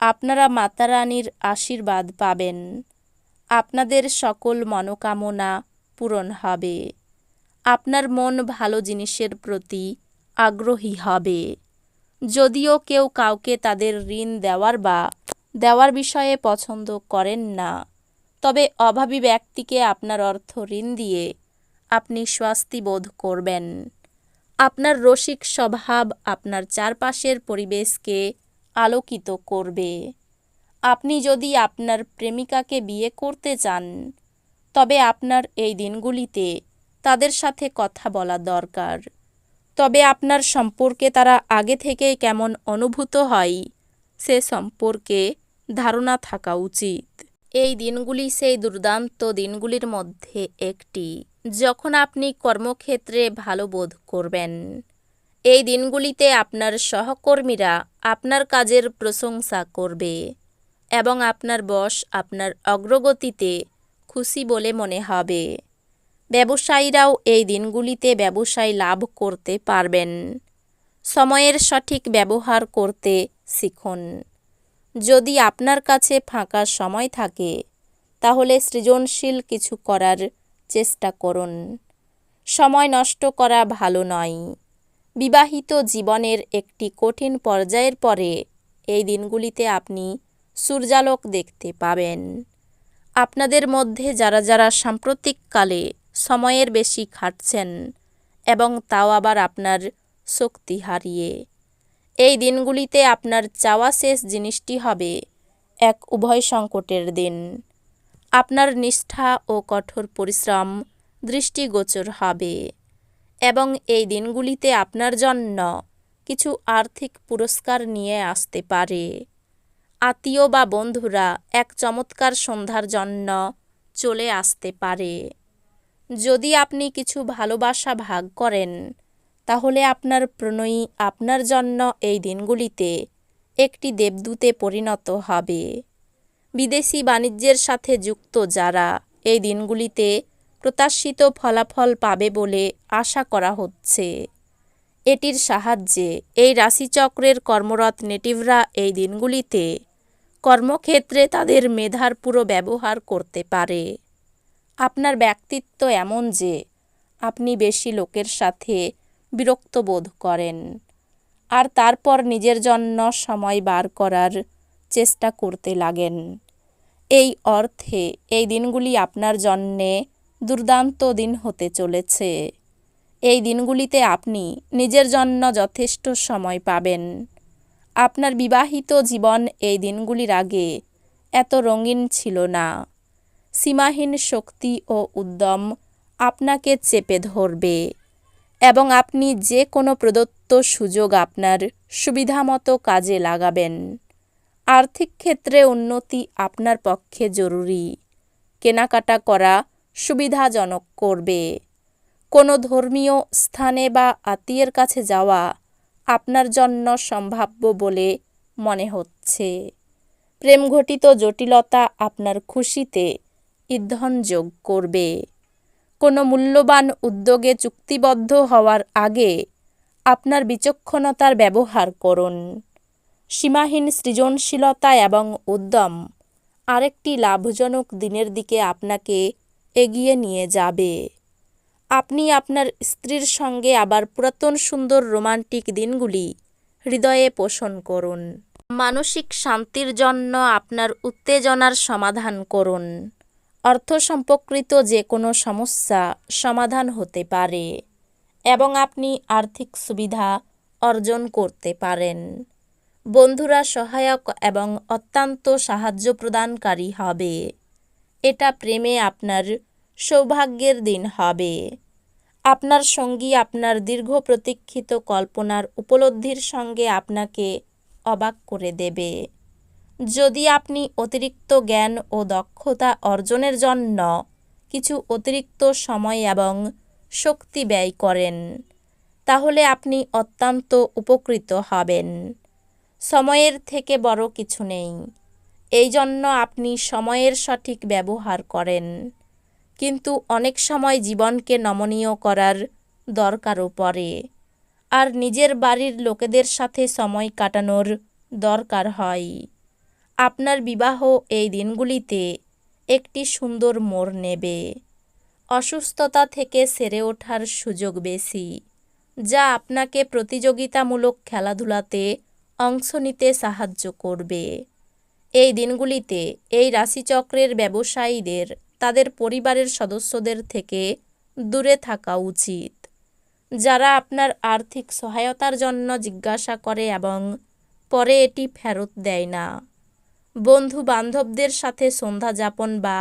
আপনারা মাতা রানীর আশীর্বাদ পাবেন। আপনাদের সকল মনোকামনা পূরণ হবে। আপনার মন ভালো জিনিসের প্রতি আগ্রহী হবে। যদিও কেউ কাউকে তাদের ঋণ দেওয়ার বা দেওয়ার বিষয়ে পছন্দ করেন না, তবে অভাবী ব্যক্তিকে আপনার অর্থ ঋণ দিয়ে আপনি স্বস্তি বোধ করবেন। আপনার রসিক স্বভাব আপনার চারপাশের পরিবেশকে আলোকিত করবে। আপনি যদি আপনার প্রেমিকাকে বিয়ে করতে চান, তবে আপনার এই দিনগুলিতে তাদের সাথে কথা বলা দরকার। তবে আপনার সম্পর্কে তারা আগে থেকেই কেমন অনুভূত হয়, সে সম্পর্কে ধারণা থাকা উচিত। এই দিনগুলি সেই দুর্দান্ত দিনগুলির মধ্যে একটি, যখন আপনি কর্মক্ষেত্রে ভালো বোধ করবেন। এই দিনগুলিতে আপনার সহকর্মীরা আপনার কাজের প্রশংসা করবে এবং আপনার বস আপনার অগ্রগতিতে খুশি বলে মনে হবে। ব্যবসায়ীরাও এই দিনগুলিতে ব্যবসায় লাভ করতে পারবেন। সময়ের সঠিক ব্যবহার করতে শিখুন। যদি আপনার কাছে ফাঁকা সময় থাকে, তাহলে সৃজনশীল কিছু করার চেষ্টা করুন। সময় নষ্ট করা ভালো নয়। বিবাহিত জীবনের একটি কঠিন পর্যায়ের পরে এই দিনগুলিতে আপনি সূর্যালোক দেখতে পাবেন। আপনাদের মধ্যে যারা যারা সাম্প্রতিককালে সময়ের বেশি খাটছেন এবং তাও আবার আপনার শক্তি হারিয়ে, এই দিনগুলিতে আপনার চাওয়া শেষ জিনিসটি হবে এক উভয় সংকটের দিন। আপনার নিষ্ঠা ও কঠোর পরিশ্রম দৃষ্টিগোচর হবে। এবং এই দিনগুলিতে আপনার জন্য কিছু আর্থিক পুরস্কার নিয়ে আসতে পারে। আত্মীয় বা বন্ধুরা এক চমৎকার সন্ধ্যার জন্য চলে আসতে পারে। যদি আপনি কিছু ভালোবাসা ভাগ করেন, তাহলে আপনার প্রণয়ী আপনার জন্য এই দিনগুলিতে একটি দেবদূতে পরিণত হবে। বিদেশি বাণিজ্যের সাথে যুক্ত যারা এই দিনগুলিতে প্রত্যাশিত ফলাফল পাবে বলে আশা করা হচ্ছে। এটির সাহায্যে এই রাশিচক্রের কর্মরত নেটিভরা এই দিনগুলিতে কর্মক্ষেত্রে তাদের মেধার পুরো ব্যবহার করতে পারে। আপনার ব্যক্তিত্ব এমন যে আপনি বেশি লোকের সাথে বিরক্ত বোধ করেন, আর তারপর নিজের জন্য সময় বার করার চেষ্টা করতে লাগেন। এই অর্থে এই দিনগুলি আপনার জন্যে দুর্দান্ত দিন হতে চলেছে। এই দিনগুলিতে আপনি নিজের জন্য যথেষ্ট সময় পাবেন। আপনার বিবাহিত জীবন এই দিনগুলির আগে এত রঙিন ছিল না। সীমাহীন শক্তি ও উদ্যম আপনাকে চেপে ধরবে এবং আপনি যে কোনো প্রদত্ত সুযোগ আপনার সুবিধামতো কাজে লাগাবেন। আর্থিক ক্ষেত্রে উন্নতি আপনার পক্ষে জরুরি। কেনাকাটা করা সুবিধাজনক করবে। কোনো ধর্মীয় স্থানে বা আত্মীয়ের কাছে যাওয়া আপনার জন্য সম্ভাব্য বলে মনে হচ্ছে। প্রেমঘটিত জটিলতা আপনার খুশিতে ইন্ধন যোগ করবে। কোনো মূল্যবান উদ্যোগে চুক্তিবদ্ধ হওয়ার আগে আপনার বিচক্ষণতার ব্যবহার করুন। সীমাহীন সৃজনশীলতা এবং উদ্যম আরেকটি লাভজনক দিনের দিকে আপনাকে এগিয়ে নিয়ে যাবে। আপনি আপনার স্ত্রীর সঙ্গে আবার পুরাতন সুন্দর রোমান্টিক দিনগুলি হৃদয়ে পোষণ করুন। মানসিক শান্তির জন্য আপনার উত্তেজনার সমাধান করুন। অর্থ সম্পর্কিত যে কোনো সমস্যা সমাধান হতে পারে এবং আপনি আর্থিক সুবিধা অর্জন করতে পারেন। বন্ধুরা সহায়ক এবং অত্যন্ত সাহায্য প্রদানকারী হবে। এটা প্রেমে আপনার সৌভাগ্যের দিন হবে। আপনার সঙ্গী আপনার দীর্ঘ প্রতীক্ষিত কল্পনার উপলব্ধির সঙ্গে আপনাকে অবাক করে দেবে। যদি আপনি অতিরিক্ত জ্ঞান ও দক্ষতা অর্জনের জন্য কিছু অতিরিক্ত সময় এবং শক্তি ব্যয় করেন, তাহলে আপনি অত্যন্ত উপকৃত হবেন। সময়ের থেকে বড় কিছু নেই। এই জন্য আপনি সময়ের সঠিক ব্যবহার করেন। কিন্তু অনেক সময় জীবনকে নমনীয় করার দরকারও পড়ে। আর নিজের বাড়ির লোকেদের সাথে সময় কাটানোর দরকার হয়। আপনার বিবাহ এই দিনগুলিতে একটি সুন্দর মোড় নেবে। অসুস্থতা থেকে সেরে ওঠার সুযোগ বেশি, যা আপনাকে প্রতিযোগিতামূলক খেলাধুলাতে অংশ নিতে সাহায্য করবে। এই দিনগুলিতে এই রাশিচক্রের ব্যবসায়ীদের, তাদের পরিবারের সদস্যদের থেকে দূরে থাকা উচিত। যারা আপনার আর্থিক সহায়তার জন্য জিজ্ঞাসা করে এবং পরে এটি ফেরত দেয় না। বন্ধু বান্ধবদের সাথে সন্ধ্যা যাপন বা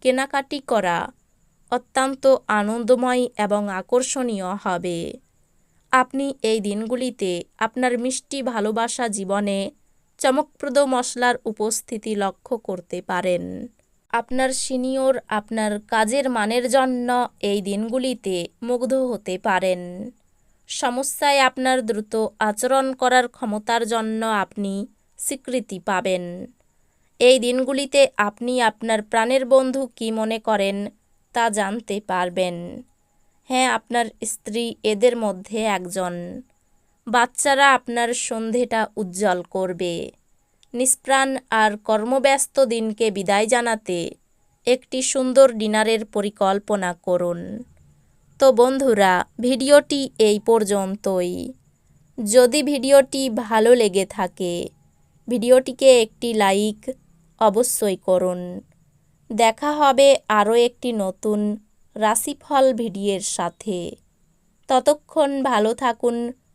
কেনাকাটি করা অত্যন্ত আনন্দময় এবং আকর্ষণীয় হবে। আপনি এই দিনগুলিতে আপনার মিষ্টি ভালোবাসা জীবনে চমকপ্রদ মশলার উপস্থিতি লক্ষ্য করতে পারেন। আপনার সিনিয়র আপনার কাজের মানের জন্য এই দিনগুলিতে মুগ্ধ হতে পারেন। সমস্যায় আপনার দ্রুত আচরণ করার ক্ষমতার জন্য আপনি স্বীকৃতি পাবেন। এই দিনগুলিতে আপনি আপনার প্রাণের বন্ধু কি মনে করেন তা জানতে পারবেন। হ্যাঁ আপনার স্ত্রী এদের মধ্যে একজন। বাচ্চারা আপনার সন্ধেটা উজ্জ্বল করবে। নিষ্প্রাণ আর কর্মব্যস্ত দিনকে বিদায় জানাতে একটি সুন্দর ডিনারের পরিকল্পনা করুন। তো বন্ধুরা, ভিডিওটি এই পর্যন্তই। যদি ভিডিওটি ভালো লেগে থাকে, ভিডিওটিকে একটি লাইক অবশ্যই করুন। দেখা হবে আরও একটি নতুন রাশিফল ভিডিওর সাথে। ততক্ষণ ভালো থাকুন